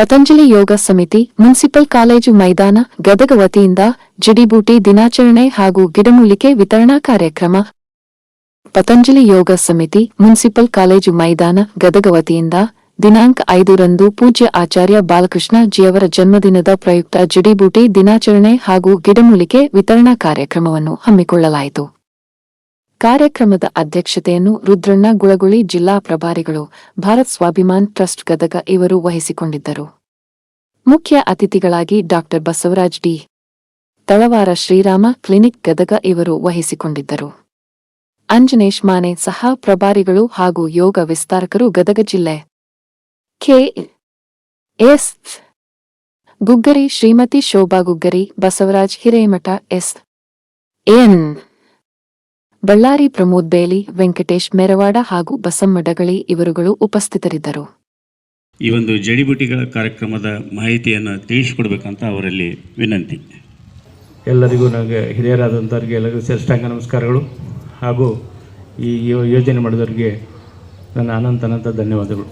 ಪತಂಜಲಿ ಯೋಗ ಸಮಿತಿ, municipal college ಮೈದಾನ, ಗದಗ ವತಿಯಿಂದ ಜಡಿಬೂಟಿ ದಿನಾಚರಣೆ ಹಾಗೂ ಗಿಡಮೂಲಿಕೆ ವಿತರಣಾ ಕಾರ್ಯಕ್ರಮ. ಪತಂಜಲಿ ಯೋಗ ಸಮಿತಿ, ಮುನ್ಸಿಪಲ್ ಕಾಲೇಜು ಮೈದಾನ, ಗದಗ ವತಿಯಿಂದ ದಿನಾಂಕ ಐದರಂದು ಪೂಜ್ಯ ಆಚಾರ್ಯ ಬಾಲಕೃಷ್ಣ ಜಿಯವರ ಜನ್ಮದಿನದ ಪ್ರಯುಕ್ತ ಜಡಿಬೂಟಿ ದಿನಾಚರಣೆ ಹಾಗೂ ಗಿಡಮೂಲಿಕೆ ವಿತರಣಾ ಕಾರ್ಯಕ್ರಮವನ್ನು ಹಮ್ಮಿಕೊಳ್ಳಲಾಯಿತು. ಕಾರ್ಯಕ್ರಮದ ಅಧ್ಯಕ್ಷತೆಯನ್ನು ರುದ್ರಣ್ಣ ಗುಳಗುಳಿ ಜಿಲ್ಲಾ ಪ್ರಭಾರಿಗಳು ಭಾರತ್ ಸ್ವಾಭಿಮಾನ್ ಟ್ರಸ್ಟ್ ಗದಗ ಇವರು ವಹಿಸಿಕೊಂಡಿದ್ದರು. ಮುಖ್ಯ ಅತಿಥಿಗಳಾಗಿ ಡಾ. ಬಸವರಾಜ್ ಡಿ. ತಳವಾರ ಶ್ರೀರಾಮ ಕ್ಲಿನಿಕ್ ಗದಗ ಇವರು ವಹಿಸಿಕೊಂಡಿದ್ದರು. ಅಂಜನೇಶ್ ಮಾನೆ ಸಹ ಪ್ರಭಾರಿಗಳು ಹಾಗೂ ಯೋಗ ವಿಸ್ತಾರಕರು ಗದಗ ಜಿಲ್ಲೆ. K. S. Guggari Shrimati Shobha Guggari, Basavaraj Hiremath S. N. Ballari Pramod Beli Venkatesh Meravada ಹಾಗೂ ಬಸಮ್ಮಡಗಳಿ ಇವರುಗಳು ಉಪಸ್ಥಿತರಿದ್ದರು. ಈ ಒಂದು ಜಡಿಬುಟಿಗಳ ಕಾರ್ಯಕ್ರಮದ ಮಾಹಿತಿಯನ್ನು ತಿಳಿಸಿಕೊಡ್ಬೇಕಂತ ಅವರಲ್ಲಿ ವಿನಂತಿ. ಎಲ್ಲರಿಗೂ ನನಗೆ ಹಿರಿಯರಾದಂಥವ್ರಿಗೆ ಎಲ್ಲರಿಗೂ ಶ್ರೇಷ್ಠಾಂಗ ನಮಸ್ಕಾರಗಳು ಹಾಗೂ ಈ ಯೋಜನೆ ಮಾಡಿದವರಿಗೆ ನನ್ನ ಅನಂತ ಅನಂತ ಧನ್ಯವಾದಗಳು.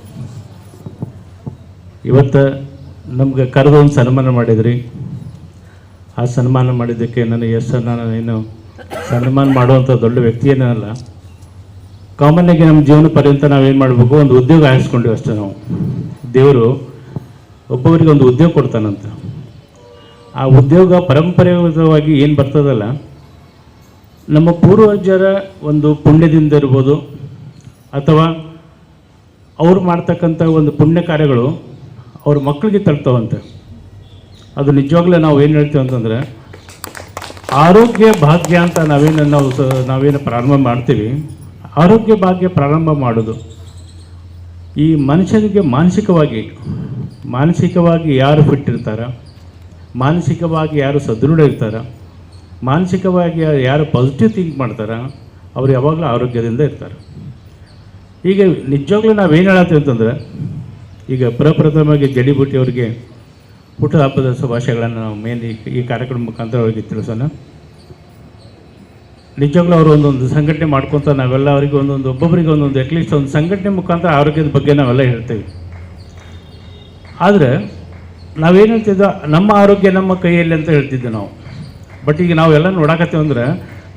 ಇವತ್ತು ನಮ್ಗೆ ಕರೆದು ಒಂದು ಸನ್ಮಾನ ಮಾಡಿದ್ರಿ. ಆ ಸನ್ಮಾನ ಮಾಡಿದ್ದಕ್ಕೆ ನನಗೆ ಎಷ್ಟು ನಾನು ಏನು ಸನ್ಮಾನ ಮಾಡುವಂಥ ದೊಡ್ಡ ವ್ಯಕ್ತಿ ಏನಲ್ಲ ಕಾಮನ್ನಾಗಿ ನಮ್ಮ ಜೀವನ ಪರ್ಯಂತ ನಾವೇನು ಮಾಡಬೇಕು? ಒಂದು ಉದ್ಯೋಗ ಆರಿಸ್ಕೊಂಡಿವಿ ಅಷ್ಟೇ ನಾವು. ದೇವರು ಒಬ್ಬೊಬ್ಬರಿಗೆ ಒಂದು ಉದ್ಯೋಗ ಕೊಡ್ತಾನಂತ. ಆ ಉದ್ಯೋಗ ಪರಂಪರಾಗತವಾಗಿ ಏನು ಬರ್ತದಲ್ಲ, ನಮ್ಮ ಪೂರ್ವಜರ ಒಂದು ಪುಣ್ಯದಿಂದ ಇರ್ಬೋದು, ಅಥವಾ ಅವ್ರು ಮಾಡ್ತಕ್ಕಂಥ ಒಂದು ಪುಣ್ಯ ಕಾರ್ಯಗಳು ಅವ್ರ ಮಕ್ಕಳಿಗೆ ತಲುಪ್ತವಂತೆ. ಅದು ನಿಜವಾಗ್ಲೂ ನಾವು ಏನು ಹೇಳ್ತೀವಿ ಅಂತಂದರೆ ಆರೋಗ್ಯ ಭಾಗ್ಯ ಅಂತ ನಾವೇನು ನಾವು ನಾವೇನು ಪ್ರಾರಂಭ ಮಾಡ್ತೀವಿ, ಆರೋಗ್ಯ ಭಾಗ್ಯ ಪ್ರಾರಂಭ ಮಾಡೋದು. ಈ ಮನುಷ್ಯನಿಗೆ ಮಾನಸಿಕವಾಗಿ ಮಾನಸಿಕವಾಗಿ ಯಾರು ಫಿಟ್ ಇರ್ತಾರ? ಮಾನಸಿಕವಾಗಿ ಯಾರು ಸದೃಢ ಇರ್ತಾರ? ಮಾನಸಿಕವಾಗಿ ಯಾರು ಪಾಸಿಟಿವ್ ಥಿಂಕ್ ಮಾಡ್ತಾರ? ಅವ್ರು ಯಾವಾಗಲೂ ಆರೋಗ್ಯದಿಂದ ಇರ್ತಾರೆ. ಈಗ ನಿಜವಾಗ್ಲೂ ನಾವೇನು ಹೇಳತ್ತೀವಿ ಅಂತಂದ್ರೆ, ಈಗ ಪ್ರಪ್ರಥಮವಾಗಿ ಜಡಿಬುಟ್ಟಿ ಅವರಿಗೆ ಹುಟ್ಟದ ಹಬ್ಬದ ಶುಭಾಶಯಗಳನ್ನು ನಾವು ಮೇನ್ ಈ ಈ ಕಾರ್ಯಕ್ರಮ ಮುಖಾಂತರ ಅವರಿಗೆ ತಿಳಿಸೋಣ. ನಿಜವಾಗ್ಲೂ ಅವರು ಒಂದೊಂದು ಸಂಘಟನೆ ಮಾಡ್ಕೊತ ನಾವೆಲ್ಲ ಅವರಿಗೆ ಒಂದೊಂದು ಒಬ್ಬೊಬ್ಬರಿಗೆ ಒಂದೊಂದು ಅಟ್ಲೀಸ್ಟ್ ಒಂದು ಸಂಘಟನೆ ಮುಖಾಂತರ ಆರೋಗ್ಯದ ಬಗ್ಗೆ ನಾವೆಲ್ಲ ಹೇಳ್ತೇವೆ. ಆದರೆ ನಾವೇನು ನಮ್ಮ ಆರೋಗ್ಯ ನಮ್ಮ ಕೈಯಲ್ಲಿ ಅಂತ ಹೇಳ್ತಿದ್ದೆ ನಾವು. ಬಟ್ ಈಗ ನಾವೆಲ್ಲ ನೋಡಕತ್ತೀವಿ ಅಂದರೆ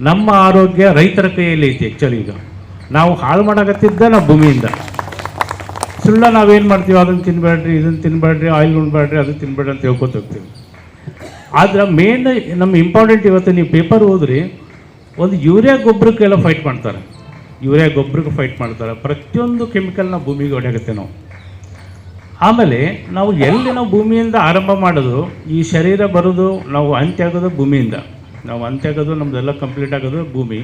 ನಮ್ಮ ಆರೋಗ್ಯ ರೈತರ ಕೈಯಲ್ಲಿ ಐತಿ ಆ್ಯಕ್ಚುಲಿ ಈಗ. ನಾವು ಹಾಳು ಮಾಡಾಕತ್ತಿದ್ದ ನಾವು ಭೂಮಿಯಿಂದ. ಸುಳ್ಳ ನಾವೇನು ಮಾಡ್ತೀವಿ? ಅದನ್ನು ತಿನ್ಬೇಡ್ರಿ, ಇದನ್ನು ತಿನ್ಬೇಡ್ರಿ ಆಯಿಲ್ ಉಣ್ಬೇಡ್ರಿ, ಅದನ್ನು ತಿನ್ಬೇಡ್ರಿ ಅಂತ ಹೇಳ್ಕೊತ ಹೋಗ್ತೀವಿ. ಆದ್ರೆ ಮೇನ್ ನಮ್ಮ ಇಂಪಾರ್ಟೆಂಟ್ ಇವತ್ತು ನೀವು ಪೇಪರ್ ಓದ್ರಿ, ಒಂದು ಯೂರಿಯಾ ಗೊಬ್ಬರಕ್ಕೆಲ್ಲ ಫೈಟ್ ಮಾಡ್ತಾರೆ. ಯೂರಿಯಾ ಗೊಬ್ಬರಕ್ಕೆ ಫೈಟ್ ಮಾಡ್ತಾರೆ. ಪ್ರತಿಯೊಂದು ಕೆಮಿಕಲ್ನ ಭೂಮಿಗೆ ಹೊಡೆಯಾಗುತ್ತೆ ನಾವು. ಆಮೇಲೆ ನಾವು ಎಲ್ಲಿ ನಾವು ಭೂಮಿಯಿಂದ ಆರಂಭ ಮಾಡೋದು? ಈ ಶರೀರ ಬರೋದು, ನಾವು ಅಂತ್ಯ ಆಗೋದು ಭೂಮಿಯಿಂದ. ನಾವು ಅಂತ್ಯ ಆಗೋದು ನಮ್ಮದೆಲ್ಲ ಕಂಪ್ಲೀಟ್ ಆಗೋದು ಭೂಮಿ.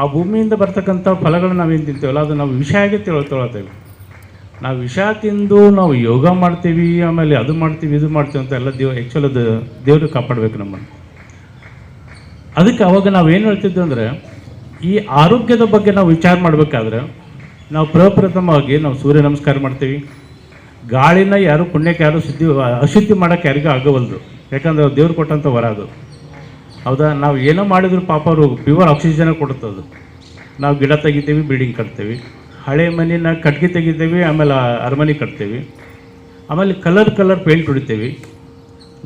ಆ ಭೂಮಿಯಿಂದ ಬರ್ತಕ್ಕಂಥ ಫಲಗಳನ್ನ ನಾವೇನು ತಿಂತೀವಲ್ಲ ಅದು ನಾವು ವಿಷಯ ಆಗಿ ತಿಳ್ ತೊಗೊಳ್ತೇವೆ ನಾವು ವಿಷ ತಿಂದು ನಾವು ಯೋಗ ಮಾಡ್ತೀವಿ, ಆಮೇಲೆ ಅದು ಮಾಡ್ತೀವಿ, ಇದು ಮಾಡ್ತೀವಿ ಅಂತ ಎಲ್ಲ ದೇವ್ ಆ್ಯಕ್ಚುಲ್ ಅದು ದೇವರು ಕಾಪಾಡಬೇಕು ನಮ್ಮನ್ನು. ಅದಕ್ಕೆ ಅವಾಗ ನಾವು ಏನು ಹೇಳ್ತಿದ್ವಿ ಅಂದರೆ, ಈ ಆರೋಗ್ಯದ ಬಗ್ಗೆ ನಾವು ವಿಚಾರ ಮಾಡಬೇಕಾದ್ರೆ, ನಾವು ಪ್ರಪ್ರಥಮವಾಗಿ ನಾವು ಸೂರ್ಯ ನಮಸ್ಕಾರ ಮಾಡ್ತೀವಿ. ಗಾಳಿನ ಯಾರು, ಪುಣ್ಯಕ್ಕೆ ಯಾರು ಶುದ್ಧಿ ಅಶುದ್ಧಿ ಮಾಡೋಕ್ಕೆ ಯಾರಿಗೂ ಆಗವಲ್ದು. ಯಾಕಂದ್ರೆ ದೇವ್ರು ಕೊಟ್ಟಂಥ ವರ ಅದು. ಹೌದಾ? ನಾವು ಏನೋ ಮಾಡಿದ್ರು ಪಾಪ ಅವರು ಪ್ಯೂರ್ ಆಕ್ಸಿಜನ್ ಕೊಡುತ್ತದು. ನಾವು ಗಿಡ ತೆಗಿತೀವಿ ಬಿಲ್ಡಿಂಗ್ ಕಟ್ತೀವಿ. ಹಳೆ ಮನೆನ ಕಟ್ಗೆ ತೆಗಿತೇವೆ ಆಮೇಲೆ ಅರಮನೆ ಕಟ್ತೇವೆ. ಆಮೇಲೆ ಕಲರ್ ಕಲರ್ ಪೇಂಟ್ ಹೊಡಿತೇವೆ.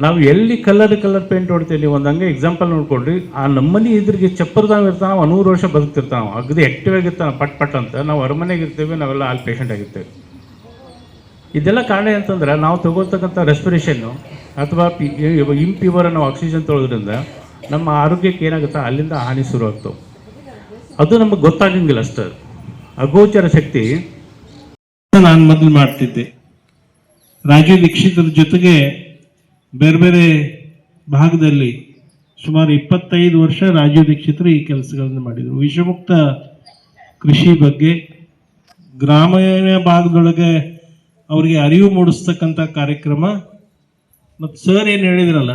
ನಾವು ಎಲ್ಲಿ ಕಲರ್ ಕಲರ್ ಪೇಂಟ್ ಹೊಡಿತೇವೆ ನೀವು ಒಂದು ಹಂಗೆ ಎಕ್ಸಾಂಪಲ್ ನೋಡ್ಕೊಳ್ರಿ. ಆ ನಮ್ಮನೆ ಇದ್ರಿಗೆ ಚಪ್ಪರ್ದಾವ್ ಇರ್ತಾನೆ, ಅವ ನೂರು ವರ್ಷ ಬದುಕ್ತಿರ್ತಾನೆ ಅವ. ಅಗದಿ ಆ್ಯಕ್ಟಿವ್ ಆಗಿರ್ತಾನೆ, ಪಟ್ ಪಟ್ ಅಂತ. ನಾವು ಅರಮನೆಗೆ ಇರ್ತೇವೆ, ನಾವೆಲ್ಲ ಅಲ್ಲಿ ಪೇಷಂಟ್ ಆಗಿರ್ತೇವೆ. ಇದೆಲ್ಲ ಕಾರಣ ಅಂತಂದ್ರೆ ನಾವು ತಗೊಳ್ತಕ್ಕಂಥ ರೆಸ್ಪಿರೇಷನ್ನು ಅಥವಾ ಪಿ ಇಂಪ್ಯೂವರ್ ನಾವು ಆಕ್ಸಿಜನ್ ತೊಳೋದ್ರಿಂದ ನಮ್ಮ ಆರೋಗ್ಯಕ್ಕೆ ಏನಾಗುತ್ತೆ, ಅಲ್ಲಿಂದ ಹಾನಿ ಶುರು ಆಗ್ತವೆ ಅದು ನಮಗೆ ಗೊತ್ತಾಗಂಗಿಲ್ಲ ಅಷ್ಟೇ. ಅಗೋಚರ ಶಕ್ತಿ. ನಾನು ಮೊದಲು ಮಾಡ್ತಿದ್ದೆ. ರಾಜೀವ್ ದೀಕ್ಷಿತರ ಜೊತೆಗೆ ಬೇರೆ ಬೇರೆ ಭಾಗದಲ್ಲಿ ಸುಮಾರು ಇಪ್ಪತ್ತೈದು ವರ್ಷ ರಾಜೀವ್ ದೀಕ್ಷಿತರು ಈ ಕೆಲಸಗಳನ್ನು ಮಾಡಿದರು. ವಿಷಮುಕ್ತ ಕೃಷಿ ಬಗ್ಗೆ, ಗ್ರಾಮೀಣ ಭಾಗದೊಳಗೆ ಅವರಿಗೆ ಅರಿವು ಮೂಡಿಸ್ತಕ್ಕಂಥ ಕಾರ್ಯಕ್ರಮ. ಮತ್ತು ಸರ್ ಏನು ಹೇಳಿದ್ರಲ್ಲ,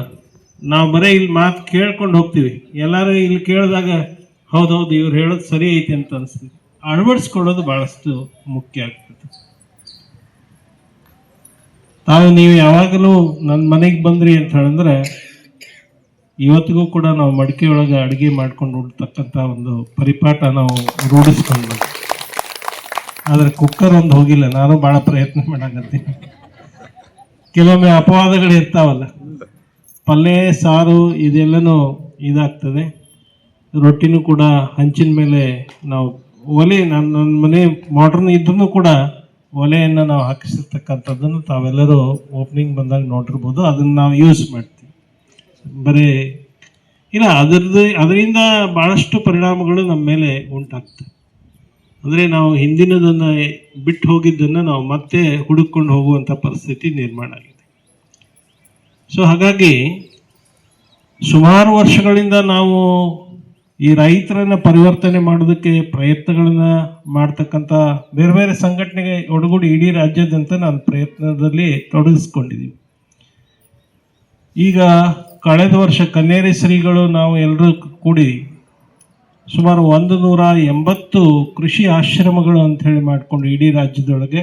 ನಾವು ಬರೀ ಇಲ್ಲಿ ಮಾತು ಕೇಳ್ಕೊಂಡು ಹೋಗ್ತೀವಿ. ಎಲ್ಲರೂ ಇಲ್ಲಿ ಕೇಳಿದಾಗ ಹೌದೌದು ಇವ್ರು ಹೇಳೋದು ಸರಿ ಐತಿ ಅಂತ ಅನಿಸ್ತೀವಿ ಅಳವಡಿಸ್ಕೊಳ್ಳೋದು ಬಹಳಷ್ಟು ಮುಖ್ಯ ಆಗ್ತದೆ. ತಾವು ನೀವು ಯಾವಾಗಲೂ ನನ್ನ ಮನೆಗೆ ಬಂದ್ರಿ ಅಂತ ಹೇಳಿದ್ರೆ, ಇವತ್ತಿಗೂ ಕೂಡ ನಾವು ಮಡಿಕೆ ಒಳಗೆ ಅಡುಗೆ ಮಾಡ್ಕೊಂಡು ಉಡ್ತಕ್ಕಂಥ ಒಂದು ಪರಿಪಾಠ ನಾವು ರೂಢಿಸ್ಕೊಂಡು ಆದರೆ ಕುಕ್ಕರ್ ಒಂದು ಹೋಗಿಲ್ಲ, ನಾನು ಭಾಳ ಪ್ರಯತ್ನ ಮಾಡಾಕತ್ತೀನಿ. ಕೆಲವೊಮ್ಮೆ ಅಪವಾದಗಳು ಇರ್ತಾವಲ್ಲ ಪಲ್ಯ ಸಾರು ಇದೆಲ್ಲನೂ ಇದಾಗ್ತದೆ. ರೊಟ್ಟಿನೂ ಕೂಡ ಹಂಚಿನ ಮೇಲೆ ನಾವು ಒಲೆ ನನ್ನ ನನ್ನ ಮನೆ ಮಾಡ್ರನ್ ಇದ್ರೂ ಕೂಡ ಒಲೆಯನ್ನು ನಾವು ಹಾಕಿಸಿರ್ತಕ್ಕಂಥದ್ದನ್ನು ತಾವೆಲ್ಲರೂ ಓಪನಿಂಗ್ ಬಂದಾಗ ನೋಡಿರ್ಬೋದು. ಅದನ್ನು ನಾವು ಯೂಸ್ ಮಾಡ್ತೀವಿ. ಬರೀ, ಇಲ್ಲ ಅದರದ್ದು ಅದರಿಂದ ಭಾಳಷ್ಟು ಪರಿಣಾಮಗಳು ನಮ್ಮ ಮೇಲೆ ಉಂಟಾಗ್ತವೆ. ಅಂದರೆ ನಾವು ಹಿಂದಿನದನ್ನು ಬಿಟ್ಟು ಹೋಗಿದ್ದನ್ನು ನಾವು ಮತ್ತೆ ಹುಡುಕೊಂಡು ಹೋಗುವಂಥ ಪರಿಸ್ಥಿತಿ ನಿರ್ಮಾಣ ಆಗಿದೆ. ಸೊ ಹಾಗಾಗಿ ಸುಮಾರು ವರ್ಷಗಳಿಂದ ನಾವು ಈ ರೈತರನ್ನ ಪರಿವರ್ತನೆ ಮಾಡೋದಕ್ಕೆ ಪ್ರಯತ್ನಗಳನ್ನ ಮಾಡ್ತಕ್ಕಂಥ ಬೇರೆ ಬೇರೆ ಸಂಘಟನೆಗೆ ಒಡಗೂಡಿ ಇಡೀ ರಾಜ್ಯಾದ್ಯಂತ ನಾನು ಪ್ರಯತ್ನದಲ್ಲಿ ತೊಡಗಿಸ್ಕೊಂಡಿದ್ದೀವಿ ಈಗ ಕಳೆದ ವರ್ಷ ಕನ್ನೇರಿ ಶ್ರೀಗಳು ನಾವು ಎಲ್ಲರೂ ಕೂಡಿ ಸುಮಾರು ಒಂದು ನೂರ ಎಂಬತ್ತು ಕೃಷಿ ಆಶ್ರಮಗಳು ಅಂತ ಹೇಳಿ ಮಾಡಿಕೊಂಡು ಇಡೀ ರಾಜ್ಯದೊಳಗೆ